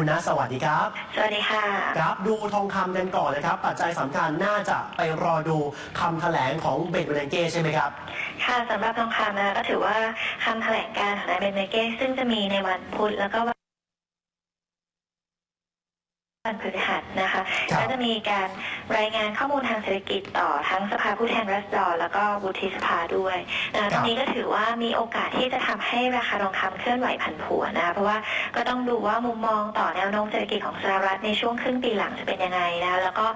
คุณนะสวัสดีครับ สวัสดีค่ะ ครับดูทองคำกันก่อนนะครับ ปัจจัยสำคัญน่าจะไปรอดูคำแถลงของเบนเบรเก้ใช่ไหมครับ ค่ะสำหรับทองคำนะก็ถือว่าคำแถลงการณ์ของนายเบนเมเก้ซึ่งจะมีในวันพุธแล้วก็ วันพฤหัสนะคะครับก็จะมีการรายงานข้อมูลทางเศรษฐกิจต่อทั้งสภาผู้แทนรัษฎรแล้วก็วุฒิสภาด้วยนะตรงนี้ก็ถือว่ามีโอกาสที่จะทำให้ราคาทองคำเคลื่อนไหวผันผวนนะคะเพราะว่าก็ต้องดูว่ามุมมองต่อแนวโน้มเศรษฐกิจของสหรัฐในช่วงครึ่งปีหลังจะเป็นยังไงนะคะแล้วก็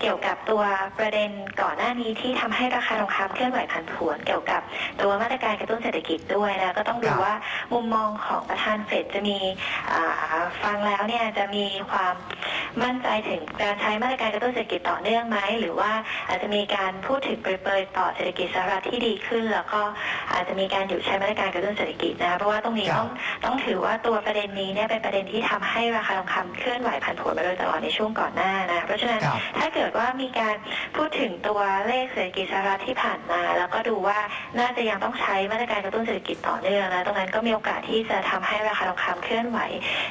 เกี่ยวกับตัวประเด็นก่อนหน้านี้ที่ทำให้ราคาทองคำเคลื่อนไหวผันผวนเกี่ยวกับตัวมาตรการกระตุ้นเศรษฐกิจด้วยนะก็ต้องดูครับว่ามุมมองของประธานเฟดจะมีอ่าฟังแล้วเนี่ยจะมีความ มั่นใจถึงการใช้มาตรการกระตุ้นเศรษฐกิจต่อเนื่องไหมหรือว่าอาจจะมีการพูดถึงเปรยๆต่อเศรษฐกิจสหรัฐที่ดีขึ้น แล้วก็อาจจะมีการหยุดใช้มาตรการกระตุ้นเศรษฐกิจนะคะเพราะว่าตรงนี้ครับต้องต้องถือว่าตัวประเด็นนี้เนี่ยเป็นประเด็นที่ทำให้ราคาทองคำเคลื่อนไหวผันผวนมาโดยตลอดในช่วงก่อนหน้านะเพราะฉะนั้นครับถ้าเกิดว่ามีการพูดถึงตัวเลขเศรษฐกิจสหรัฐที่ผ่านมา แล้วก็ดูว่าน่าจะยังต้องใช้มาตรการกระตุ้นเศรษฐกิจต่อเนื่องนะตรงนั้นก็มีโอกาสที่จะทำให้ราคาทองคำเคลื่อนไหว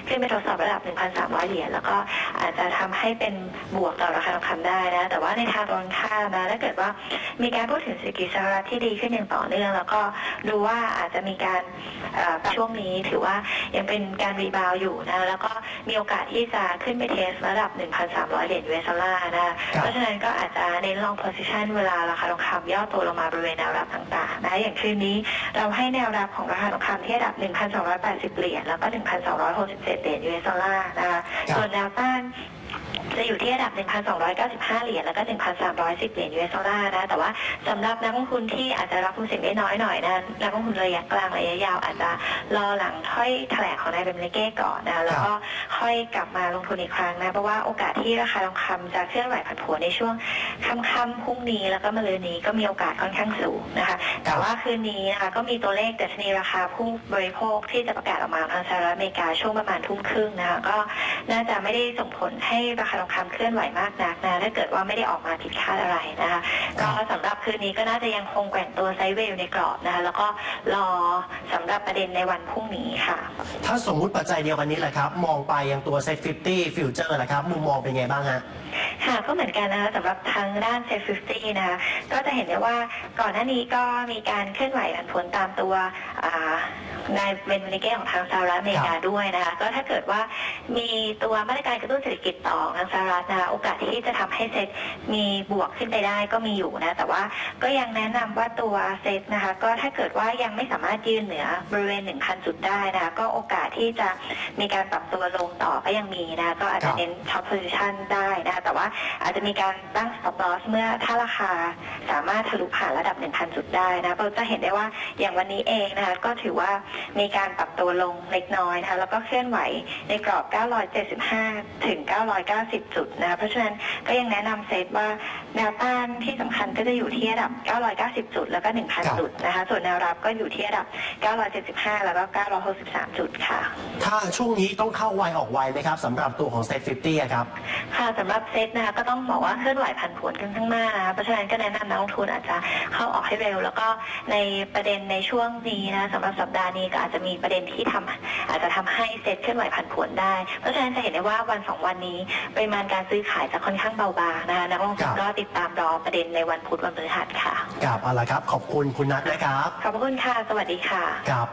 ขึ้นไปทดสอบระดับ 1,300 เหรียญแล้วก็อาจจะทำให้เป็นบวกต่อราคาทองคำได้นะ แต่ว่าในทางตรงข้ามนะถ้าเกิดว่ามีการพูดถึงเศรษฐกิจสหรัฐที่ดีขึ้นอย่างต่อเนื่อง แล้วก็ดูว่าอาจจะมีการช่วงนี้ถือว่ายังเป็นการรีบาวอยู่นะแล้วก็มีโอกาสที่จะขึ้นไปเทสระดับ 1,300 เหรียญ US ดอลลาร์นะเพราะฉะนั้นก็อาจจะเน้นลอง position เวลาราคาทองคำย่อตัวลงมาบริเวณแนวรับต่างๆนะอย่างคืนนี้เราให้แนวรับของราคาทองคำที่ระดับ 1,280 เหรียญแล้วก็ 1,267 เหรียญ US ดอลลาร์นะคะ ครับ จะอยู่ที่ระดับ 1,295 เหรียญแล้วก็ 1,310 เหรียญ US ดอลลาร์นะ แต่ว่าสำหรับนักลงทุนที่อาจจะรับความเสี่ยงได้น้อยหน่อยนะ นักลงทุนระยะกลางระยะยาวอาจจะรอหลังถ้อยแถลงของนายเบมเลเก้ก่อนนะ แล้วก็ค่อยกลับมาลงทุนอีกครั้งนะ เพราะว่าโอกาสที่ราคาทองคำจะเคลื่อนไหวผันผวนในช่วงค่ำๆพรุ่งนี้แล้วก็มะรืนนี้ก็มีโอกาสค่อนข้างสูงนะคะ แต่ว่าคืนนี้นะคะก็มีตัวเลขดัชนีราคาผู้บริโภคที่จะประกาศออกมาทางสหรัฐอเมริกาช่วงประมาณทุ่มครึ่งนะคะ ก็น่าจะไม่ได้ส่งผลให้ราคาทองคำเคลื่อนไหวมากนักนะถ้าเกิดว่าไม่ได้ออกมาผิดคาดอะไรนะคะครัก็บสำหรับคืนนี้ก็น่าจะยังคงแกว่งตัวไซด์เวย์อยู่ในกรอบนะคะแล้วก็รอสำหรับประเด็นในวันพรุ่งนี้ค่ะ ถ้าสมมุติปัจจัยเดียวกันนี้แหละครับ มองไปยังตัวเซ็ต50ฟิวเจอร์ละครับ มุมมองเป็นไงบ้างฮะค่ะก็เหมือนกันนะคะสำหรับทางด้านเซฟฟิตี้นะคะก็จะเห็นได้ว่าก่อนหน้านี้ก็มีการเคลื่อนไหวผันผวนตามตัวอ่า นายเบนเวนิเก้ของทางสหรัฐอเมริกาด้วยนะคะก็ถ้าเกิดว่ามีตัวมาตรการกระตุ้นเศรษฐกิจต่อของทางสหรัฐนะคะโอกาสที่จะทำให้เซ็ตมีบวกขึ้นไปได้ก็มีอยู่นะ แต่ว่าก็ยังแนะนำว่าตัวเซ็ตนะคะก็ถ้าเกิดว่ายังไม่สามารถยืนเหนือบริเวณ 1,000 จุดได้นะคะก็โอกาสที่จะมีการปรับตัวลงต่อก็ยังมีนะก็อาจครัจะบเน้นช็อตโพซิชันได้นะคะแต่ว่าอาจจะมีการตั้ง stop loss เมื่อถ้าราคาสามารถทะลุผ่านระดับ 1,000 จุดได้นะเราจะเห็นได้ว่าอย่างวันนี้เองนะคะก็ถือว่ามีการปรับตัวลงเล็กน้อยนะคะแล้วก็เคลื่อนไหวในกรอบ 975 ถึง 990 จุดนะคะเพราะฉะนั้นก็ยังแนะนำเซตว่าแนวต้านที่สำคัญก็จะอยู่ที่ระดับ 990 จุด แล้วก็ครับ1,000 จุดนะคะส่วนแนวรับก็อยู่ที่ระดับ 975 แล้วก็ 963 จุดค่ะ ถ้าช่วงนี้ต้องเข้าไวออกไวไหมครับสำหรับตัวของเซ็ต50อะครับ ค่ะสำหรับเซตนะคะก็ต้องบอกว่าเคลื่อนไหวผันผวนกันข้างมากนะคะเพราะฉะนั้นก็แนะนำนักลงทุนอาจจะเข้าออกให้เร็ว แล้วก็ในประเด็นในช่วงนี้นะสำหรับสัปดาห์นี้ก็อาจจะมีประเด็นที่ทำอาจจะทำให้เซตเคลื่อนไหวผันผวนได้ เพราะฉะนั้นจะเห็นได้ว่าวันสองวันนี้ปริมาณการซื้อขายจะค่อนข้างเบาบางนะคะนักลงทุคนรับก็ติดตามรอประเด็นในวันพุธวันพฤหัสค่ะครับเอาละครับ ขอบคุณคุณนัทนะครับ ขอบพระคุณค่ะ สวัสดีค่ะครับ